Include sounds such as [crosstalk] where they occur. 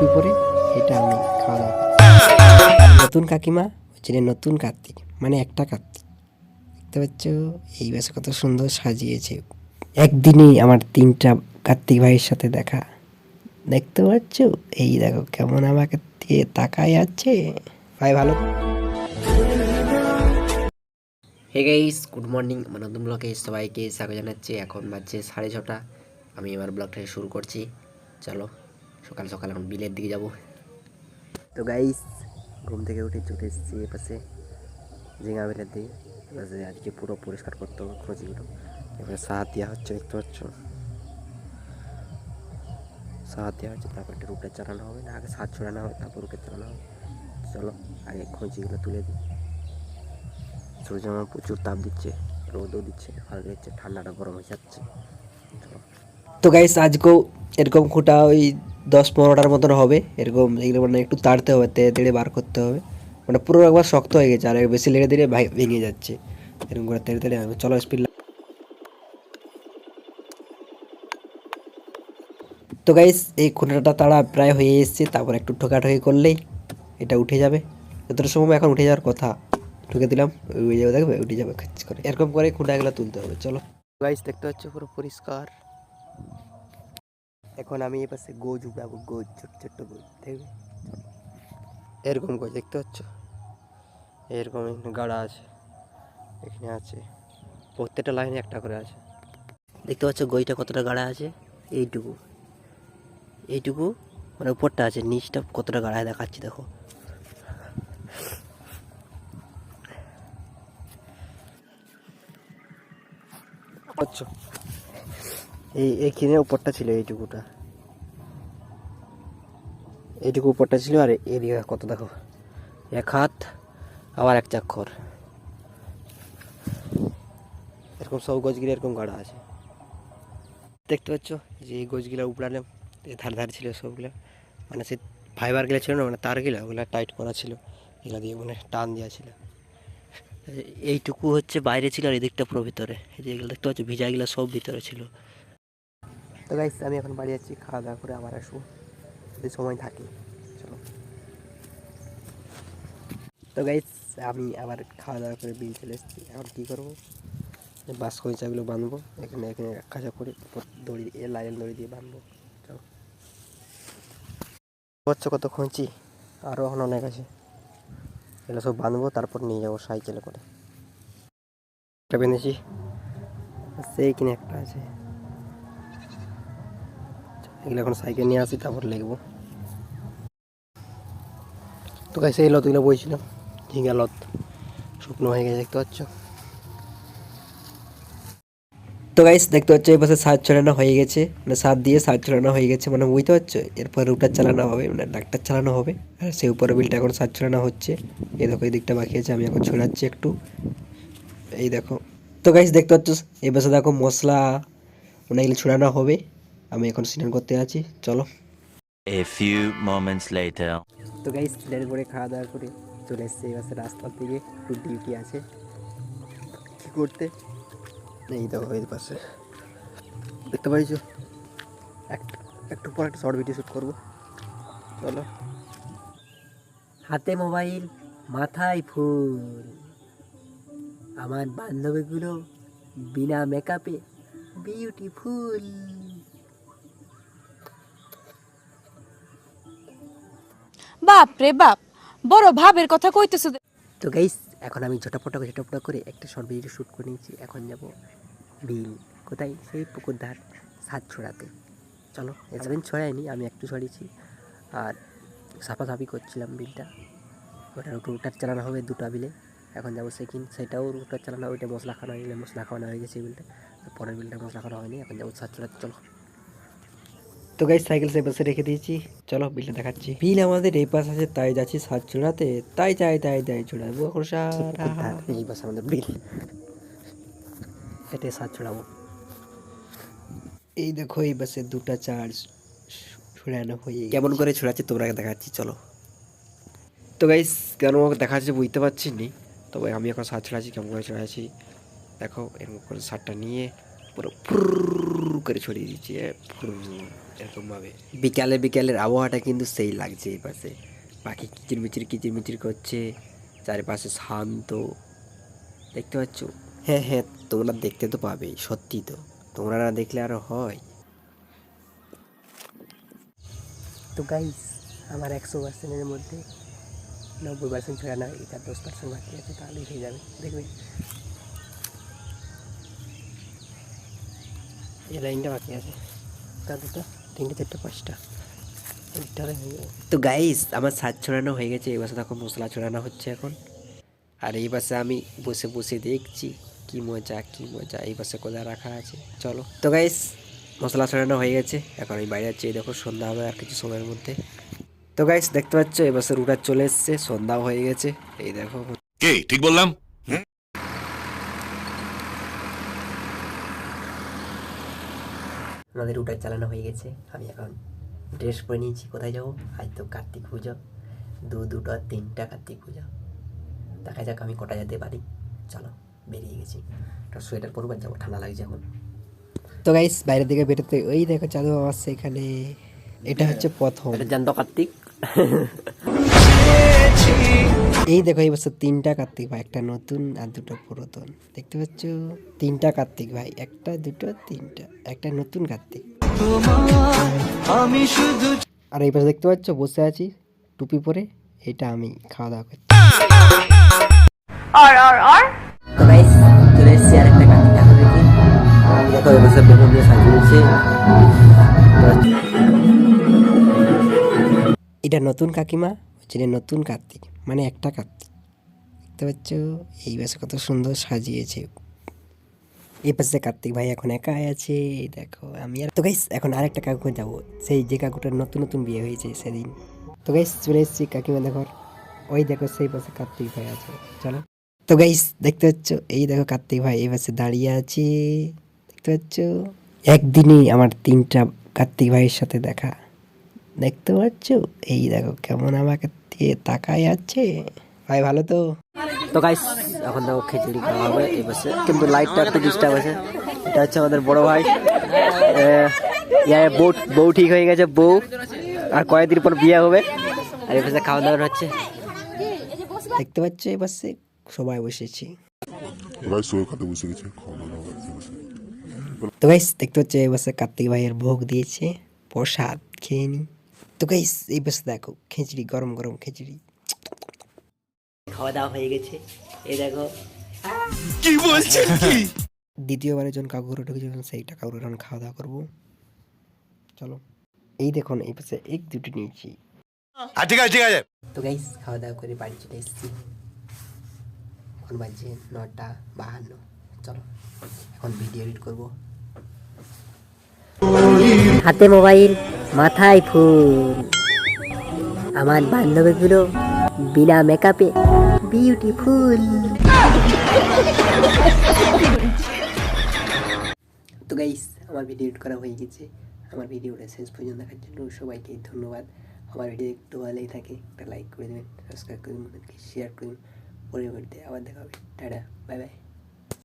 টুপি পরে এটা আমি খাওয়া দাওয়া নতুন কাকিমা হচ্ছে নতুন কার্তিক মানে একটা কার্তিক। দেখতে পাচ্ছ, এই বাসে কত সুন্দর সাজিয়েছে। একদিনই আমার তিনটা কার্তিক ভাইয়ের সাথে দেখা। দেখতে পাচ্ছ? এই দেখো কেমন আমাকে দিয়ে তাকায় আছে। ভাই, ভালো? হে গাইস গুড মর্নিং আমার নতুন ব্লগে সবাইকে স্বাগত জানাচ্ছি। এখন বাজছে সাড়ে ছটা। আমি এবার ব্লগটা শুরু করছি। চলো। সকাল সকাল এখন বিলের দিকে যাব। তো গাইস ঘুম থেকে উঠে চলে এসেছি এপাশে ঝিঙা বিলের দিকে। এপাশে আজকে পুরো পরিষ্কার করতে হবে খোঁজিগুলো। এবারে সাহাত দেওয়া হচ্ছে দেখতে পাচ্ছ? সাহাত দেওয়া হচ্ছে তারপর একটা রুটে চালানো হবে না আগে সাত ছড়ানো হবে তারপর রুটে চালানো হবে। চলো আগে খোঁজিগুলো তুলে দিই। সূর্য আমার প্রচুর তাপ দিচ্ছে রোদও দিচ্ছে ভালো দিচ্ছে ঠান্ডাটা গরম হয়ে যাচ্ছে। তো গাইস আজকেও এরকম খুঁটা ওই দশ পনেরোটার মতন হবে। এরকম এগুলো মানে একটু তাড়তে হবে, তেড়ে তেড়ে বার করতে হবে। মানে পুরো একবার শক্ত হয়ে গেছে, আর বেশি লেগে দিলে ভেঙে যাচ্ছে। এরকম করে তেড়ে তেড়ে চলো স্পিড তো গাইস এই খুঁটাটা তাড়া প্রায় হয়ে এসছে, তারপর একটু ঠোকাঠকি করলেই এটা উঠে যাবে। যতটা সময় এখন উঠে যাওয়ার কথা। ঢুকে দিলাম উঠে যাবে, দেখবে উঠে যাবে, খাচ্ছি করে। এরকম করে খুঁটাগুলো তুলতে হবে। চলো। গাইস দেখতে পাচ্ছ পুরো পরিষ্কার। এখন আমি এ পাশে গোজ উড়াবো গোজ ছোট ছোট্ট গোজ দেখবে এরকম গোজ দেখতে পাচ্ছ? এরকম এখানে গাড়া আছে এখানে আছে প্রত্যেকটা লাইনে একটা করে আছে। দেখতে পাচ্ছ গইটা কতটা গাড়া আছে? এইটুকু। এইটুকু মানে উপরটা আছে নিচটা কতটা গাড়ায় দেখাচ্ছি দেখো। আচ্ছা এই এইখানে উপরটা ছিল, এইটুকুটা। এইটুকু উপরটা ছিল আর এদিকে কত দেখো, এক হাত, আবার এক চাক্ষর। এরকম সব গছগুলো এরকম গাড়া আছে। দেখতে পাচ্ছ যে এই গছগুলো উপড়ালাম এই ধার ধার ছিল সবগুলো। মানে সে ফাইবারগুলো ছিল না মানে তারগুলো ওগুলো টাইট করা ছিল। এগুলো দিয়ে মানে টান দেওয়া ছিল। এইটুকু হচ্ছে বাইরে ছিল আর এদিকটা পুরো ভিতরে। এই যে এগুলো দেখতে পাচ্ছ ভিজাগুলো সব ভিতরে ছিল। তো গাইস আমি এখন বাড়ি যাচ্ছি খাওয়া দাওয়া করে আবার আসব। যদি সময় থাকে, চলো। তো গাইস আমি আবার খাওয়া দাওয়া করে বিল চলে এসেছি। এখন কী করব? বাস কইচাগুলো বাঁধবো, এখানে এখানে কাজা করে দড়ি লাইন দড়ি দিয়ে বাঁধবো। চলো। হচ্ছে কত খুঁজছি আরও এখন অনেক আছে। এগুলো সব বাঁধবো, তারপর নিয়ে যাব সাইকেলে করে। একটা বেঁধেছি। সেই কিনে একটা আছে। এগুলো এখন সাইকেল নিয়ে আসি, তারপর লিখব তো গাছ এই লতগুলো বইছিলাম, ঝিঙ্গা লত, শুকনো হয়ে গেছে, দেখতে পাচ্ছ? তো গাইস, দেখতে পাচ্ছ, এই পাশে ছড়ানো হয়ে গেছে মানে সাত দিয়ে সাজ ছড়ানো হয়ে গেছে মানে বুঝতে পারছ? এরপর রুটার চালানো হবে মানে ডাক্তার চালানো হবে, আর সেই উপরে বিলটা এখন সাজ ছড়ানো হচ্ছে। এই দেখো, এই দিকটা বাকি আছে, আমি এখন ছড়াচ্ছি একটু। এই দেখো। তো গাইস, দেখতে পাচ্ছ, এই পাশে দেখো মশলা অনেকগুলো ছড়ানো হবে। আমি এখন স্নান করতে আছি চলো। A few moments later. তো গাইস স্নান করে খাওয়া দাওয়া করে চলে এসছে পাশে রাস্তার দিকে একটু ডিউটি আছে। কি করতে? এই দেখো এই পাশে। দেখতে পাইছো? এক- একটু পর একটা শর্ট ভিডিও শ্যুট করব। চলো। হাতে মোবাইল মাথায় ফুল আমার বান্ধবীগুলো বিনা মেকআপে বিউটিফুল বাপ রে বাপ, বড় ভাবের কথা কইতেছ তো গাইস এখন আমি ঝটাপটা ঝটাপটা করে একটা শর্ট ভিডিও শ্যুট করে নিয়েছি। এখন যাব বিল। কোথায়? সেই পুকুর ধার সাত ছড়াতে চলো এসবেন ছড়াইনি, আমি একটু ছড়িয়েছি। আর সাফাসাফি করছিলাম বিলটা। ওটা রুটার চালানো হবে দুটো বিলে। এখন যাব সেকেন্ড সেটাও রুটার চালানো হবে ওইটা মশলা খাওয়ানো হয়ে গেলে মশলা খাওয়ানো হয়ে গেছে বিলটা। পরের বিলটা মশলা খাওয়ানো হয়নি, এখন যাব সাত ছড়াতে চলো। তো গাইস সাইকেল সে পাশে রেখে দিয়েছি। চলো বিলটা দেখাচ্ছি। বিল আমাদের এই পাশ আছে তাই যাচ্ছি সাত চূড়াতে। তাই তাই তাই তাই চূড়াবো এখন এই পাশে আমাদের বিল এতে সাত চূড়াবো। এই দেখো এই বাসে দুটা চার্জ ছুড়ানো হয়ে কেমন করে ছুড়াচ্ছে তোমরা দেখাচ্ছি চলো। তো গাইস কেন আমাকে দেখাচ্ছে বুঝতে পারছি নি তবে আমি এখন সাত ছড়াচ্ছি কেমন করে ছড়াচ্ছি। দেখো এরকম করে সারটা নিয়ে পুরো ফুর করে ছড়িয়ে দিচ্ছি ফুর। এরকমভাবে। বিকালে বিকালের আবহাওয়াটা কিন্তু সেই লাগছে এই পাশে। পাখি কিচিরমিচির কিচিরমিচির করছে চারিপাশে শান্ত। দেখতে পাচ্ছ? হ্যাঁ হ্যাঁ তোমরা দেখতে তো পাবেই সত্যি তো। তোমরা না দেখলে আরও হয়। তো গাইস আমার একশো পার্সেন্টের মধ্যে নব্বই পার্সেন্ট ছড়া না এটা দশ পার্সেন্ট বাকি আছে তাহলেই হয়ে যাবে। দেখবে? এই লাইনটা বাকি আছে। তা দুটো তিনটে চারটে পাঁচটা। হয়ে। তো গাইস আমার সাজ ছড়ানো হয়ে গেছে এই বাসে তখন মশলা ছড়ানো হচ্ছে এখন। আর এই বাসে আমি বসে বসে দেখছি কি মজা কি মজা এই বাসে কোথায় রাখা আছে চলো। তো গাইস মশলা ছড়ানো হয়ে গেছে এখন আমি বাইরে যাচ্ছি এই দেখো সন্ধ্যা হবে আর কিছু সময়ের মধ্যে। তো গাইস দেখতে পাচ্ছ এই বাসে রুটার চলে এসছে সন্ধ্যাও হয়ে গেছে এই দেখো। কি? ঠিক বললাম? আমাদের রুটার চালানো হয়ে গেছে। আমি এখন ড্রেস পরে নিয়েছি কোথায় যাব? আজ তো কার্তিক পুজো। দু দুটো তিনটা কার্তিক পুজো। দেখা যাক আমি কটা যেতে পারি। চলো বেরিয়ে গেছি। একটা সোয়েটার পরবো আর যাব। ঠান্ডা লাগছে এখন। তো গাইস বাইরের দিকে বেরোতে ওই দেখো চাঁদু আসছে এখানে এটা হচ্ছে প্রথম। জানত কার্তিক? [laughs] [laughs] এই দেখো। এই বছর তিনটা কার্তিক ভাই একটা নতুন আর দুটো পুরাতন। দেখতে পাচ্ছ? তিনটা কার্তিক ভাই একটা দুটো তিনটা একটা নতুন কার্তিক। আর এই পাশে দেখতে পাচ্ছ বসে আছি টুপি পরে এটা আমি খাওয়া দাওয়া করছি তো গাইস চলে এসেছি আর একটা কার্তিক ঠাকুর দেখি দেখো এই বছর বেলুন দিয়ে সাজিয়েছে এটা নতুন কাকিমা হচ্ছে নতুন কার্তিক। মানে একটা কার্তিক দেখতে পাচ্ছ? এই পাশে কত সুন্দর সাজিয়েছে। এই পাশে কার্তিক ভাই এখন একাই আছে। দেখো, আমি আর তো গাইস এখন আরেকটা কাকু যাব। সেই যে কাকুটার নতুন নতুন বিয়ে হয়েছে সেদিন। তো গাইস চলে এসেছি কাকিমা দেখো ওই দেখো, সেই পাশে কার্তিক ভাই আছে। চলো। তো গাইস দেখতে পাচ্ছ? এই দেখো কার্তিক ভাই এই পাশে দাঁড়িয়ে আছে। দেখতে পাচ্ছ? একদিনই আমার তিনটা কার্তিক ভাইয়ের সাথে দেখা। দেখতে পাচ্ছ? এই দেখো, কেমন আমাকে দিয়ে তাকায় আছে। ভাই ভালো তো? তো গাইস এখন দেখো খিচুড়ি খাওয়া হবে এই বসে কিন্তু লাইটটা একটু ডিস্টার্ব আছে এটা হচ্ছে আমাদের বড় ভাই। এ, ইয়া বউ বউ ঠিক হয়ে গেছে বউ। আর কয়েকদিন পর বিয়ে হবে। আর এই পাশে খাওয়া দাওয়া হচ্ছে। দেখতে পাচ্ছ এই পাশে? সবাই বসেছি। তো গাইস দেখতে হচ্ছে এই বছর কার্তিক ভাইয়ের ভোগ দিয়েছে। প্রসাদ খেয়ে নি। তো গাইস এই বছর দেখো খিচড়ি গরম গরম খিচড়ি। খাওয়া দাওয়া হয়ে গেছে। এই দেখো। কি বলছেন কি দ্বিতীয়বারের জন্য কাকুর ঢুকে যখন সেইটা কাকুর এখন খাওয়া দাওয়া করব। চলো এই দেখুন এই পাশে এক দুটি নিয়েছি। ঠিক আছে ঠিক আছে। তো গাইস খাওয়া দাওয়া করে বাড়ি চলে এসেছি। এখন বাজছে নটা বাহান্ন। চলো এখন ভিডিও এডিট করব। হাতে মোবাইল মাথায় ফুল। আমার বান্ধবীগুলো বিনা মেকআপে বিউটিফুল তো গাইস আমার ভিডিও এডিট করা হয়ে গেছে। আমার ভিডিওটা শেষ পর্যন্ত দেখার জন্য সবাইকে ধন্যবাদ। আমার ভিডিও একটু ভালোই থাকে, একটা লাইক করে দেবেন সাবস্ক্রাইব করে দেবেন শেয়ার করে দেবেন। পরের ভিডিওতে আবার দেখা হবে। Tata bye bye